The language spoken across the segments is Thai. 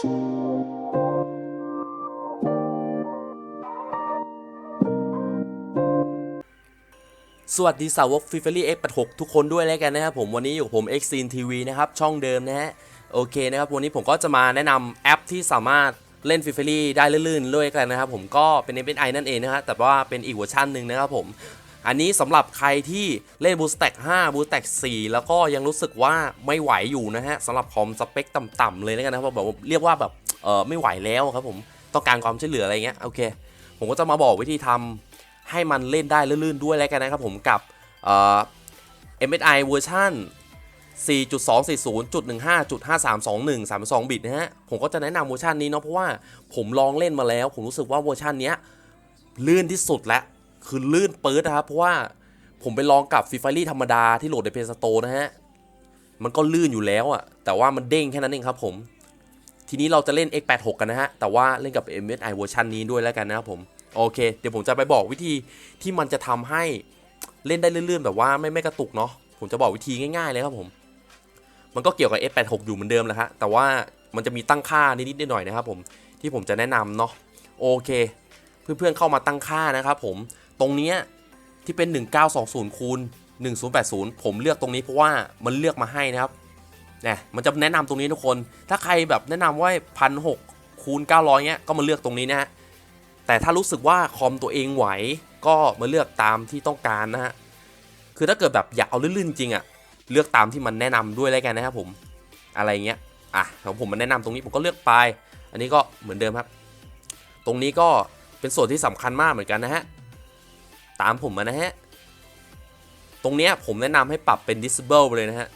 สวัสดีสาวก f i f a r y X86 ทุกคนด้วยแล้วกันนะครับผมวันนี้อยู่กับผม X Scene TV นะครับ ช่องเดิมนะฮะโอเคนะครับ วันนี้ผมก็จะมาแนะนำแอปที่สามารถเล่น f i f a r y ได้ลื่นๆด้วยกันนะครับ ผมก็เป็น MSI นั่นเองนะฮะแต่ว่าเป็นอีกเวอร์ชันหนึ่งนะครับผม อันนี้สำหรับใครที่เล่น Boost Stack 5 Boost Stack 4แล้วก็ยังรู้สึกว่าไม่ไหวอยู่นะฮะสำหรับคอมสเปคต่ำๆเลยแล้วกันนะครับแบบเรียกว่าแบบเออไม่ไหวแล้วครับผมต้องการความช่วยเหลืออะไรเงี้ยโอเค ผมก็จะมาบอกวิธีทำให้มันเล่นได้ลื่นๆด้วยแล้วกันนะครับผมกับเอ่อ MSI เวอร์ชัน4.240.15.5321 32 บิตนะฮะ ผมก็จะแนะนำเวอร์ชันนี้เนาะเพราะว่าผมลองเล่นมาแล้ว ผมรู้สึกว่าเวอร์ชันนี้ลื่นที่สุดแล้ว คือลื่นปื๊ดนะครับ เพราะว่าผมไปลองกับ f i f a r y ธรรมดาที่โหลดใน Play Store นะฮะ มันก็ลื่นอยู่แล้วอะแต่ว่ามันเด้งแค่นั้นเองครับผม ทีนี้เราจะเล่น X86 กันนะฮะ แต่ว่าเล่นกับ MSI เวอร์ชันนี้ด้วยแล้วกันนะครับผม โอเค เดี๋ยวผมจะไปบอกวิธีที่มันจะทำให้เล่นได้ลื่นๆแบบว่าไม่ไม่กระตุกเนาะ ผมจะบอกวิธีง่ายๆเลยครับผม มันก็เกี่ยวกับ F86 อยู่เหมือนเดิมแหละฮะ แต่ว่ามันจะมีตั้งค่านิดๆหน่อยๆนะครับผม ที่ผมจะแนะนำเนาะ โอเค เพื่อนๆเข้ามาตั้งค่านะครับผม ตรงเนี้ยที่เป็น 1920คูณ1080 ผมเลือกตรงนี้เพราะว่ามันเลือกมาให้นะครับเนี่ยมันจะแนะนำตรงนี้ทุกคน ถ้าใครแบบแนะนำว่าพันหกคูณ 900เงี้ยก็มาเลือกตรงนี้นะฮะ แต่ถ้ารู้สึกว่าคอมตัวเองไหวก็มาเลือกตามที่ต้องการนะฮะ คือถ้าเกิดแบบอยากเอาลื่นๆจริงอะเลือกตามที่มันแนะนำด้วยแล้วกันนะครับผม อะไรเงี้ย อะของผมมันแนะนำตรงนี้ผมก็เลือกไป อันนี้ก็เหมือนเดิมครับ ตรงนี้ก็เป็นส่วนที่สำคัญมากเหมือนกันนะฮะ ตามผมมานะฮะ ตรงเนี้ยผมแนะนำให้ปรับเป็น disable ไปเลยนะฮะ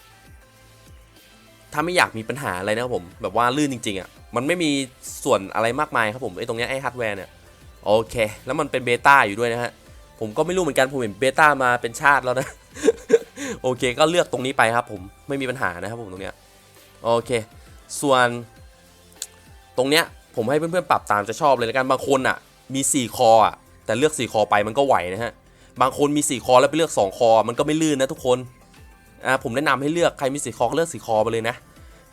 ถ้าไม่อยากมีปัญหาอะไรนะครับผม แบบว่าลื่นจริงๆอะ มันไม่มีส่วนอะไรมากมายครับผมไอ้ตรงเนี้ยไอ้ฮาร์ดแวร์เนี่ย โอเค แล้วมันเป็นเบต้าอยู่ด้วยนะฮะ ผมก็ไม่รู้เหมือนกัน ผมเห็นเบต้ามาเป็นชาติแล้วนะ โอเค ก็เลือกตรงนี้ไปครับผม ไม่มีปัญหานะครับผมตรงเนี้ย โอเค ส่วน ตรงเนี้ยผมให้เพื่อนๆปรับตามจะชอบเลยแล้วกัน บางคนอะ มี 4 คออะแต่เลือก 4 คอไปมันก็ไหวนะฮะ บางคนมี 4 คอแล้วไปเลือก 2 คอ มันก็ไม่ลื่นนะทุกคนอ่าผมแนะนำให้เลือกใครมี 4 คอก็เลือก 4 คอไปเลยนะ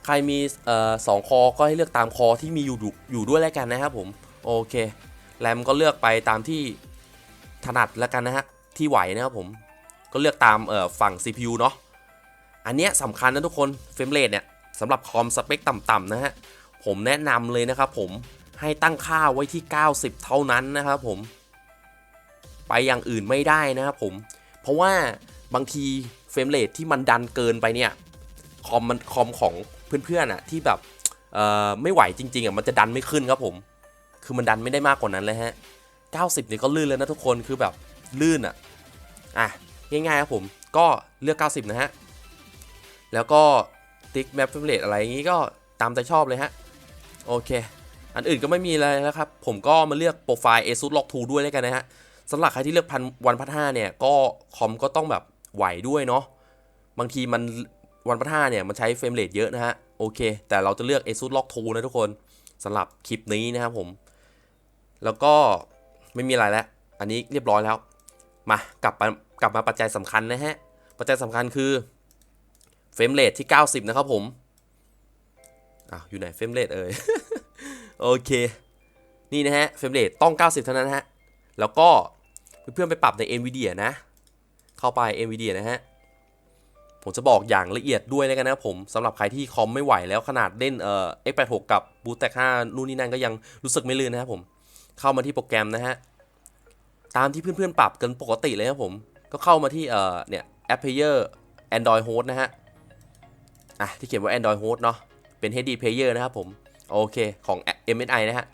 ใครมีเอ่อสองคอก็ให้เลือกตามคอที่มีอยู่อยู่อยู่ด้วยแล้วกันนะครับผมโอเคแรมก็เลือกไปตามที่ถนัดแล้วกันนะฮะที่ไหวนะครับผมก็เลือกตามเอ่อฝั่ง CPU เนาะอันเนี้ยสำคัญนะทุกคนเฟรมเรทเนี่ยสำหรับคอมสเปคต่ำๆนะฮะผมแนะนำเลยนะครับผมให้ตั้งค่าไว้ที่ 90 เท่านั้นนะครับผม ไปอย่างอื่นไม่ได้นะครับผม เพราะว่าบางทีเฟรมเรทที่มันดันเกินไปเนี่ยคอมมันคอมของเพื่อนๆอะที่แบบไม่ไหวจริงๆอะมันจะดันไม่ขึ้นครับผม คือมันดันไม่ได้มากกว่านั้นเลยฮะ 90นี่ยก็ลื่นเลยนะทุกคนคือแบบลื่นอะอะง่ายๆครับผมก็เลือก 90 นะฮะ แล้วก็ติ๊กแมปเฟรมเรทอะไรอย่างงี้ก็ตามใจชอบเลยฮะ โอเค อันอื่นก็ไม่มีอะไรแล้วครับ ผมก็มาเลือกโปรไฟล์ ASUS Log 2ด้วยแล้วกันนะฮะ สำหรับใครที่เลือกพันวันพัทห้าเนี่ยก็คอมก็ต้องแบบไหวด้วยเนาะบางทีมันวันพัทห้าเนี่ยมันใช้เฟรมเรทเยอะนะฮะโอเค แต่เราจะเลือก ASUS Log 2นะทุกคนสำหรับคลิปนี้นะครับผม แล้วก็ไม่มีอะไรแล้ว อันนี้เรียบร้อยแล้ว มากลับมากลับมาปัจจัยสำคัญนะฮะ ปัจจัยสำคัญคือเฟรมเรทที่ 90 นะครับผมอ้าวอยู่ไหนเฟรมเรทเอ่ย โอเค นี่นะฮะเฟรมเรทต้อง 90 เท่านั้นฮะ แล้วก็ เพื่อนๆไปปรับใน NVIDIA นะ เข้าไป NVIDIA นะฮะ ผมจะบอกอย่างละเอียดด้วยแล้วกันนะครับผมสำหรับใครที่คอมไม่ไหวแล้วขนาดเล่นเอ่อ X86 กับ b o o t 5นู่นนี่นั่นก็ยังรู้สึกไม่ลื่นนะครับผมเข้ามาที่โปรแกรมนะฮะ ตามที่เพื่อนๆปรับกันปกติเลยครับผม ก็เข้ามาที่เอ่อเนี่ย App Player Android Host นะฮะอะที่เขียนว่า Android Host เนาะเป็น HD Player นะครับผม โอเคของ MSI นะฮะ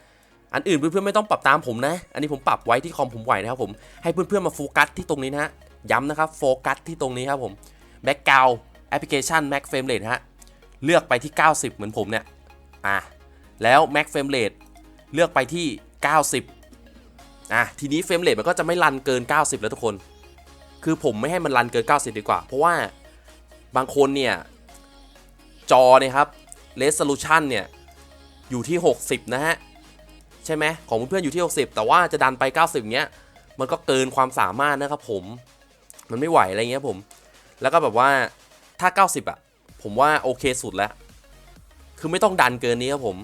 อันอื่นเพื่อนๆไม่ต้องปรับตามผมนะ อันนี้ผมปรับไว้ที่คอมผมไหวนะครับผมให้เพื่อนๆมาโฟกัสที่ตรงนี้นะฮะย้ำนะครับโฟกัสที่ตรงนี้ครับผม Background Application Max Frame Rate ฮะเลือกไปที่ 90 เหมือนผมเนี่ยอะแล้ว Max Frame Rate เลือกไปที่ 90อะทีนี้เฟรมเรทมันก็จะไม่รันเกิน 90 แล้วทุกคน คือผมไม่ให้มันรันเกิน 90 ดีกว่า เพราะว่าบางคนเนี่ย จอเนี่ยครับ resolution เนี่ย อยู่ที่ 60 นะฮะ ใช่ไหมของเพื่อนๆอยู่ที่ 60 แต่ว่าจะดันไป 90 เงี้ย มันก็เกินความสามารถนะครับผม มันไม่ไหวอะไรเงี้ยผม แล้วก็แบบว่าถ้า 90 อะ ผมว่าโอเคสุดแล้ว คือไม่ต้องดันเกินนี้ครับผม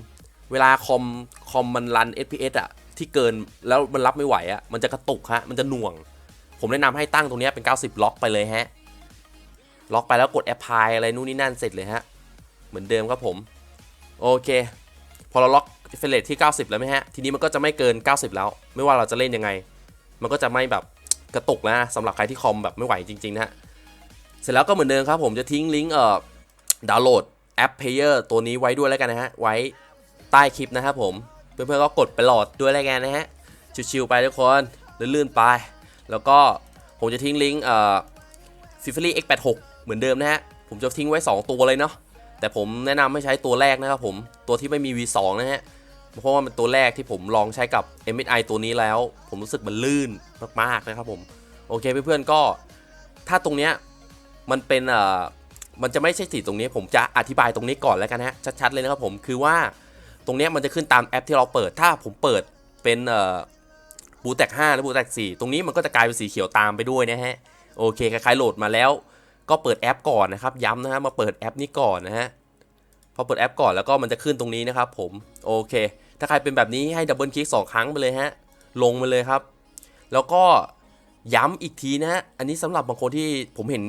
เวลาคอมคอมมันรัน FPS อะที่เกินแล้วมันรับไม่ไหวอะมันจะกระตุกฮะ มันจะหน่วง ผมแนะนำให้ตั้งตรงนี้เป็น 90 ล็อกไปเลยฮะ ล็อกไปแล้วกดแอปพลายอะไรนู่นนี่นั่นเสร็จเลยฮะ เหมือนเดิมครับผม โอเค พอเราล็อก เฟรทที่ 90 แล้วไหมฮะ ทีนี้มันก็จะไม่เกิน 90 แล้ว ไม่ว่าเราจะเล่นยังไง มันก็จะไม่แบบกระตุกนะสำหรับใครที่คอมแบบไม่ไหวจริงๆนะฮะ เสร็จแล้วก็เหมือนเดิมครับ ผมจะทิ้งลิงก์เอ่อดาวน์โหลดแอป Player ตัวนี้ไว้ด้วยแล้วกันนะฮะ ไว้ใต้คลิปนะครับผม เพื่อนๆก็กดไปโหลดด้วยแล้วกันนะฮะ ชิวๆไปทุกคนลื่นๆไป แล้วก็ผมจะทิ้งลิงก์เอ่อ f i f a r y X86 เหมือนเดิมนะฮะ ผมจะทิ้งไว้ 2 ตัวเลยเนาะแต่ผมแนะนำให้ใช้ตัวแรกนะครับผมตัวที่ไม่มี V2 นะฮะ เพราะว่ามันตัวแรกที่ผมลองใช้กับ MSI ตัวนี้แล้ว ผมรู้สึกมันลื่นมากๆนะครับผม โอเคเพื่อนๆก็ถ้าตรงเนี้ยมันเป็นเอ่อมันจะไม่ใช่สีตรงนี้ ผมจะอธิบายตรงนี้ก่อนแล้วกันฮะชัดๆเลยนะครับผมคือว่าตรงเนี้ยมันจะขึ้นตามแอปที่เราเปิด ถ้าผมเปิดเป็นเอ่อบูแตก5หรือบูแตก4ตรงนี้มันก็จะกลายเป็นสีเขียวตามไปด้วยนะฮะโอเคคล้ายๆโหลดมาแล้ว ก็เปิดแอปก่อนนะครับย้ำนะฮะมาเปิดแอปนี้ก่อนนะฮะพอเปิดแอปก่อนแล้วก็มันจะขึ้นตรงนี้นะครับผมโอเค ถ้าใครเป็นแบบนี้ให้ดับเบิลคลิกสองครั้งไปเลยฮะ ลงมาเลยครับ แล้วก็ย้ำอีกทีนะฮะ อันนี้สำหรับบางคนที่ผมเห็น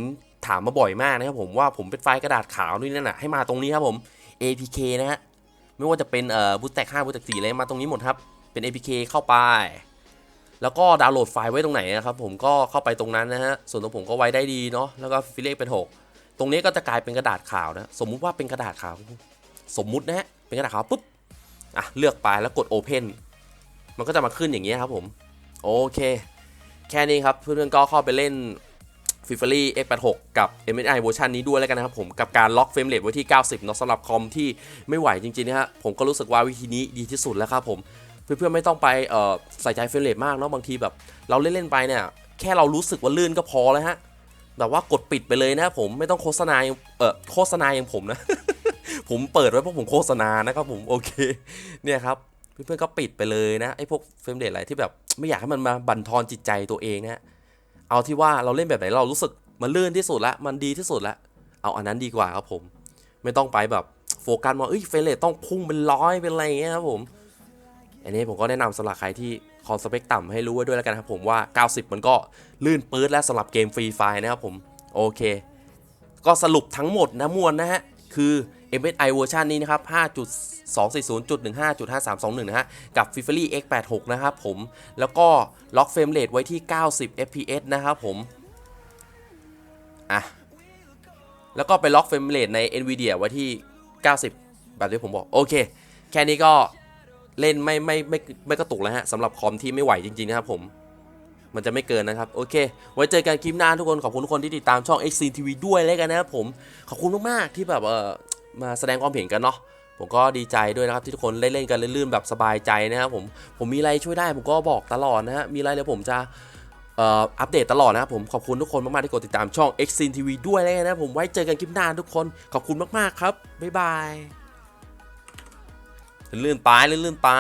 ถามมาบ่อยมากนะครับผมว่าผมเป็นไฟล์กระดาษขาวนี่นั่นนะให้มาตรงนี้ครับผม APK นะฮะ ไม่ว่าจะเป็นเอ่อบูตแตก5บูตแตก4อะไรมาตรงนี้หมดครับ เป็น APK เข้าไป แล้วก็ดาวน์โหลดไฟล์ไว้ตรงไหนนะครับผมก็เข้าไปตรงนั้นนะฮะ ส่วนตัวผมก็ไว้ได้ดีเนาะ แล้วก็ฟิลเลกเป็น 6 ตรงนี้ก็จะกลายเป็นกระดาษขาวนะ สมมุติว่าเป็นกระดาษขาว สมมุตินะฮะ เป็นกระดาษขาวปุ๊บ อะเลือกไปแล้วกด Open มันก็จะมาขึ้นอย่างนี้ยครับผม โอเค แค่นี้ครับเพื่อนๆก็เข้าไปเล่น f i f a r y X86 กับ MSI เวอร์ชันนี้ด้วยแล้วกันนะครับผมกับการล็อกเฟรมเรทไว้ที่ 90เนาะสำหรับคอมที่ไม่ไหวจริงๆนะฮะผมก็รู้สึกว่าวิธีนี้ดีที่สุดแล้วครับผมเพื่อนๆไม่ต้องไปใส่ใจเฟรมเรทมากเนาะบางทีแบบ เราเล่นๆไปเนี่ยแค่เรารู้สึกว่าลื่นก็พอแล้วฮะแบบว่ากดปิดไปเลยนะครับผมไม่ต้องโฆษณาเออโฆษณาอย่างผมนะ ผมเปิดไว้เพราะผมโฆษณานะครับผมโอเคเนี่ยครับเพื่อนๆก็ปิดไปเลยนะไอ้พวกเฟรมเรทอะไรที่แบบไม่อยากให้มันมาบั่นทอนจิตใจตัวเองนะเอาที่ว่าเราเล่นแบบไหนเรารู้สึกมันลื่นที่สุดละมันดีที่สุดละเอาอันนั้นดีกว่าครับผม ไม่ต้องไปแบบโฟกัสว่าเอ้ยเฟรมเรทต้องพุ่งเป็นร้อยเป็นอะไรอย่างเงี้ยครับผมอันนี้ผมก็แนะนำสำหรับใครที่คอนสเปคต่ำให้รู้ไว้ด้วยแล้วกันครับผมว่า 90 มันก็ลื่นปื๊ดและสำหรับเกมฟรีไฟนะครับผมโอเค ก็สรุปทั้งหมดนะมวลนะฮะคือ MSI เวอร์ชันนี้นะครับ 5.240.15.5321 นะฮะ กับ f i f a r y X86 นะครับผม แล้วก็ล็อกเฟรมเรทไว้ที่ 90 fps นะครับผม อะ แล้วก็ไปล็อกเฟรมเรทใน NVIDIA ไว้ที่ 90 แบบที่ผมบอก โอเค แค่นี้ก็เล่นไม่ไม่ไม่ไม่กระตุกแล้วฮะสำหรับคอมที่ไม่ไหวจริง ๆ นะครับผมมันจะไม่เกินนะครับ โอเค ไว้เจอกันคลิปหน้าทุกคน ขอบคุณทุกคนที่ติดตามช่อง x c TV ด้วยแล้วกันนะครับผม ขอบคุณมาก ๆ ที่แบบเออ มาแสดงความเห็นกันเนาะผมก็ดีใจด้วยนะครับที่ทุกคนเล่นเล่นๆกันลื่นๆแบบสบายใจนะครับผมผมมีอะไรช่วยได้ผมก็บอกตลอดนะฮะมีอะไรเดี๋ยวผมจะอัปเดตตลอดนะครับผมขอบคุณทุกคนมากๆที่กดติดตามช่อง x c TV ด้วยเลยนะผมไว้เจอกันคลิปหน้าทุกคนขอบคุณมากๆครับบ๊ายบายลื่นๆไปลื่นๆไป